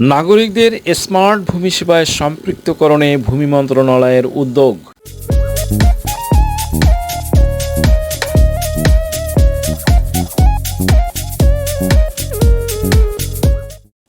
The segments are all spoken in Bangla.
নাগরিকদের স্মার্ট ভূমি সেবায় সম্পৃক্তকরণে ভূমি মন্ত্রণালয়ের উদ্যোগ।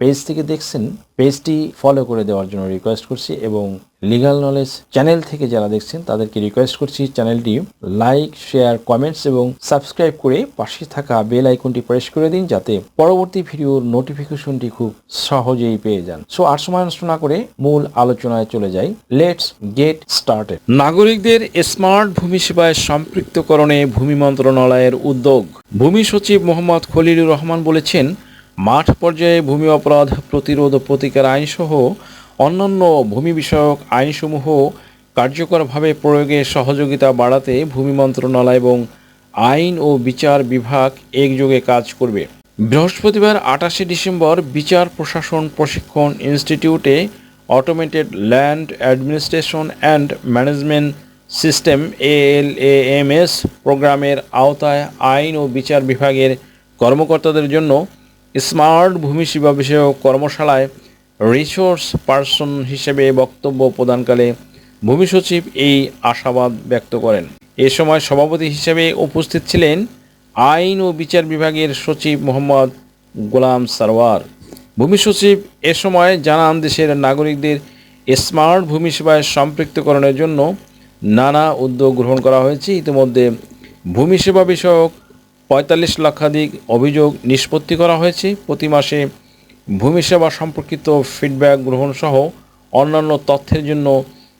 পেজ থেকে দেখছেন পেজটি ফলো করে দেওয়ার জন্য রিকোয়েস্ট করছি এবং লিগাল নলেজ চ্যানেল থেকে যারা দেখছেন, তাদেরকে রিকোয়েস্ট করছি চ্যানেলটি লাইক শেয়ার কমেন্টস এবং সাবস্ক্রাইব করে পাশে থাকা বেল আইকনটি প্রেস করে দিন যাতে পরবর্তী ভিডিওর নোটিফিকেশনটি খুব সহজেই পেয়ে যান। সো আর সময় নষ্ট না করে মূল আলোচনায় চলে যাই। লেটস গেট স্টার্টেড নাগরিকদের স্মার্ট ভূমি সেবায় সম্পৃক্তকরণে ভূমি মন্ত্রণালয়ের উদ্যোগ। ভূমি সচিব মোহাম্মদ খলিলুর রহমান বলেছেন মাঠ পর্যায়ে ভূমি অপরাধ, প্রতিরোধ, প্রতিকার আইনসহ অন্যান্য ভূমি বিষয়ক আইনসমূহ কার্যকরভাবে প্রয়োগে সহযোগিতা বাড়াতে ভূমি মন্ত্রণালয় এবং আইন ও বিচার বিভাগ একযোগে কাজ করবে। বৃহস্পতিবার আটাশে ডিসেম্বর বিচার প্রশাসন প্রশিক্ষণ ইনস্টিটিউটে automated land administration and management system ALAMS প্রোগ্রামের আওতায় আইন ও বিচার বিভাগের কর্মকর্তাদের জন্য স্মার্ট ভূমি সেবা বিষয়ক কর্মশালায় রিসোর্স পার্সন হিসেবে বক্তব্য প্রদানকালে ভূমি সচিব এই আশাবাদ ব্যক্ত করেন। এ সময় সভাপতি হিসেবে উপস্থিত ছিলেন আইন ও বিচার বিভাগের সচিব মোহাম্মদ গোলাম সারওয়ার। ভূমি সচিব এ সময় জানান, দেশের নাগরিকদের স্মার্ট ভূমি সেবায় সম্পৃক্তকরণের জন্য নানা উদ্যোগ গ্রহণ করা হয়েছে। ইতিমধ্যে ভূমি সেবা বিষয়ক পঁয়তাল্লিশ লক্ষাধিক অভিযোগ নিষ্পত্তি করা হয়েছে। প্রতি মাসে ভূমি সেবা সম্পর্কিত ফিডব্যাক গ্রহণ সহ অন্যান্য তথ্যের জন্য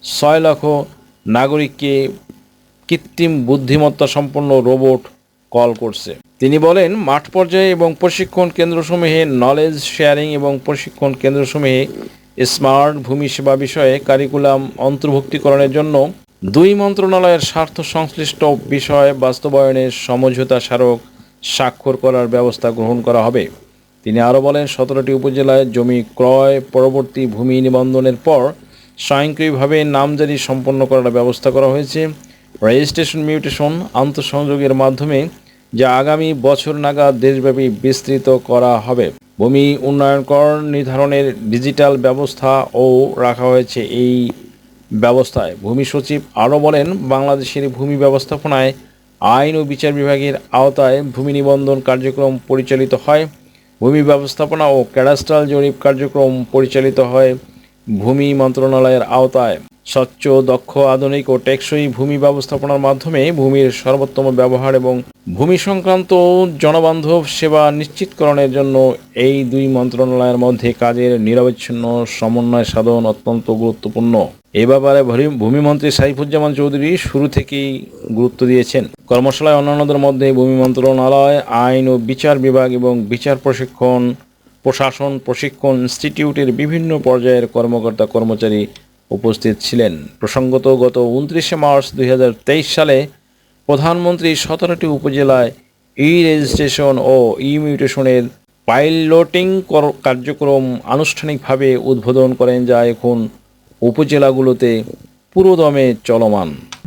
ছয় লক্ষ নাগরিককে কৃত্রিম বুদ্ধিমত্তা সম্পন্ন রোবট কল করছে। তিনি বলেন, মাঠ পর্যায়ে এবং প্রশিক্ষণ কেন্দ্রসমূহে নলেজ শেয়ারিং এবং প্রশিক্ষণ কেন্দ্রসমূহে স্মার্ট ভূমি সেবা বিষয়ে কারিকুলাম অন্তর্ভুক্তিকরণের জন্য দুই মন্ত্রণালয়ের স্বার্থ সংশ্লিষ্ট বিষয় বাস্তবায়নের সমঝোতা স্মারক স্বাক্ষর করার ব্যবস্থা গ্রহণ করা হবে। তিনি আরও বলেন, সতেরোটি উপজেলায় জমি ক্রয়, পরবর্তী ভূমি নিবন্ধনের পর স্বয়ংক্রিয়ভাবে নামজারি সম্পন্ন করার ব্যবস্থা করা হয়েছে। রেজিস্ট্রেশন মিউটেশন, আন্তঃসংযোগের মাধ্যমে যা আগামী বছর নাগাদ দেশব্যাপী বিস্তৃত করা হবে। ভূমি উন্নয়ন কর নির্ধারণের ডিজিটাল ব্যবস্থাও রাখা হয়েছে এই ব্যবস্থায়। ভূমি সচিব আরও বলেন, বাংলাদেশের ভূমি ব্যবস্থাপনায় আইন ও বিচার বিভাগের আওতায় ভূমি নিবন্ধন কার্যক্রম পরিচালিত হয়, ভূমি ব্যবস্থাপনা ও ক্যাডাস্ট্রাল জরিপ কার্যক্রম পরিচালিত হয় ভূমি মন্ত্রণালয়ের আওতায়। স্বচ্ছ, দক্ষ, আধুনিক ও টেকসই ভূমি ব্যবস্থাপনার মাধ্যমে ভূমির সর্বোত্তম ব্যবহার এবং ভূমি সংক্রান্ত জনবান্ধব সেবা নিশ্চিতকরণের জন্য এই দুই মন্ত্রণালয়ের মধ্যে কাজের নিরবচ্ছিন্ন সমন্বয় সাধন অত্যন্ত গুরুত্বপূর্ণ। এ ব্যাপারে ভূমি- ভূমিমন্ত্রী সাইফুজ্জামান চৌধুরী শুরু থেকেই গুরুত্ব দিয়েছেন। কর্মশালায় অন্যান্যদের মধ্যে ভূমি মন্ত্রণালয় আইন ও বিচার বিভাগ এবং বিচার প্রশিক্ষণ, প্রশাসন প্রশিক্ষণ ইনস্টিটিউটের বিভিন্ন পর্যায়ের কর্মকর্তা কর্মচারী উপস্থিত ছিলেন। প্রসঙ্গত, গত উনত্রিশে মার্চ দুই হাজার তেইশ সালে প্রধানমন্ত্রী সতেরোটি উপজেলায় ই রেজিস্ট্রেশন ও ই মিউটেশনের পাইলটিং কর- কার্যক্রম আনুষ্ঠানিকভাবে উদ্বোধন করেন যা এখন উপজেলাগুলোতে পুরোদমে চলমান।